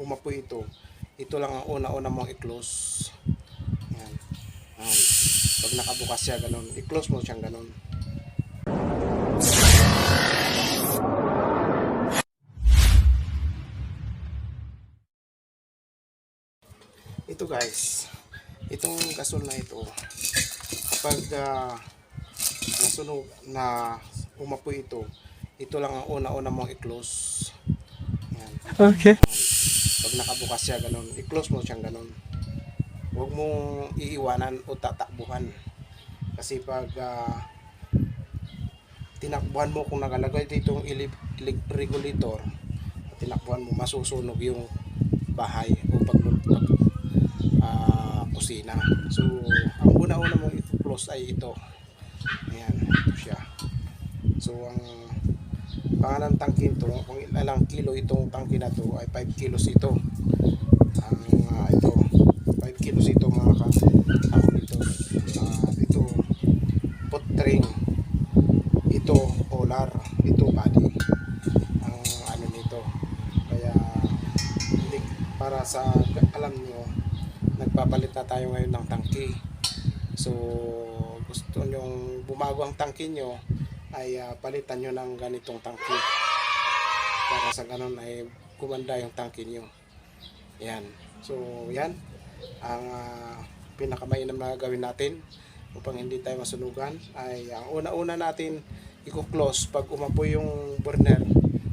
umapoy ito, ito lang ang una-una mong i-close. Yan. Pag nakabukas siya ganun, i-close mo siyang ganun. Ito guys, itong gasol na ito, kapag ah, nasunog na umapoy ito, ito lang ang una-una mong i-close. Okay. Pag nakabukas siya ganun, i-close mo siyang ganun. Huwag mong iiwanan o tatakbuhan. Kasi pag ah, tinakbuhan mo kung nakalagay dito yung ili- ili- regulator, tinakbuhan mo, masusunog yung bahay o pag, pag ah, kusina. So, ang una-una mong i-close ay ito. Ayan, ito siya. So, ang pangalan tangke ito, kung ilang kilo itong tangke na to ay 5 kilos ito. Ang ah, ito, 5 kilos ito mga ka ako dito. Ah, ito, potring. Ito, polar. Ito, body. Ang ano nito. Kaya, hindi, para sa, alam nyo, nagpapalit na tayo ngayon ng tangke. So, gusto nyong bumago ang tangke nyo, ay ah, palitan nyo ng ganitong tangke. Para sa ganun ay kumanda yung tangke nyo. Yan. So, yan. Ang ah, pinakamainam na gawin natin upang hindi tayo masunugan ay ang una-una natin i-close pag umapoy yung burner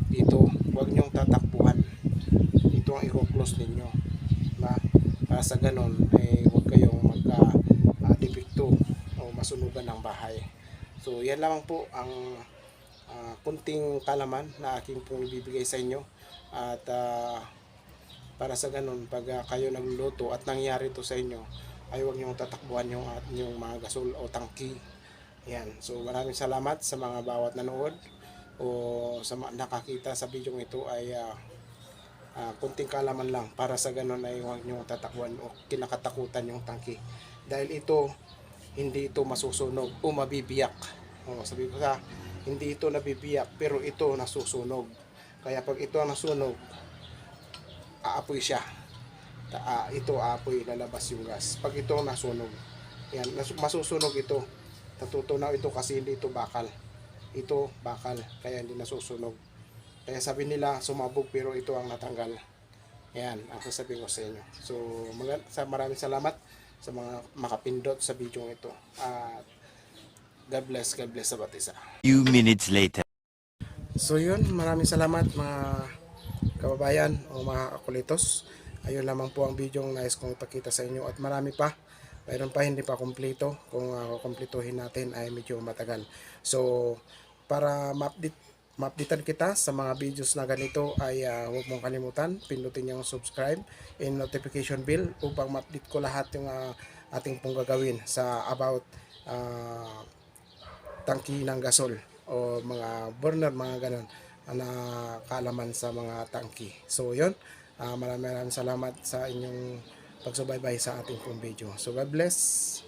dito. Huwag nyong tatakbuhan. Ito ang i-close ninyo. Na, para sa ganun ay huwag kayong magka-depekto o masunugan ng bahay. So, yan lamang po ang ah, kunting kalaman na aking pong ibibigay sa inyo. At ah, para sa ganun, pag ah, kayo nagluluto at nangyari to sa inyo, ay huwag niyong tatakbuhan yung, at yung mga gasol o tangki. Yan. So, maraming salamat sa mga bawat nanood o sa nakakita sa video ito ay ah, ah, kunting kalaman lang para sa ganun ay huwag niyong tatakbuhan o kinakatakutan yung tangki. Dahil ito, hindi ito masusunog o mabibiyak. O, sabi ko ka, hindi ito nabibiyak pero ito nasusunog. Kaya pag ito nasunog, aapoy siya. Ta ah, ito aapoy, lalabas yung gas. Pag ito nasunog, yan, masusunog ito. Natutunaw ito kasi hindi ito bakal. Ito bakal, kaya hindi nasusunog. Kaya sabi nila sumabog pero ito ang natanggal. Yan, ang sasabihin ko sa inyo. So, mag- sa maraming salamat sa mga makapindot sa video ito. At God bless, God bless sa batisa. Few minutes later. So yun, maraming salamat mga kababayan o mga akulitos. Ayun lamang po ang video ng nais kong ipakita sa inyo at marami pa. Mayroon pa hindi pa kumpleto. Kung uh, kumpletuhin natin ay medyo matagal. So para ma-update ma-updatean kita sa mga videos na ganito ay uh, huwag mong kalimutan pindutin yung subscribe and notification bell upang ma-update ko lahat yung uh, ating pong gagawin sa about uh, tangki ng gasol o mga burner, mga ganun na kaalaman sa mga tangki. So, yun. Ah, maraming maraming salamat sa inyong pagsubaybay sa ating pong video. So, God bless.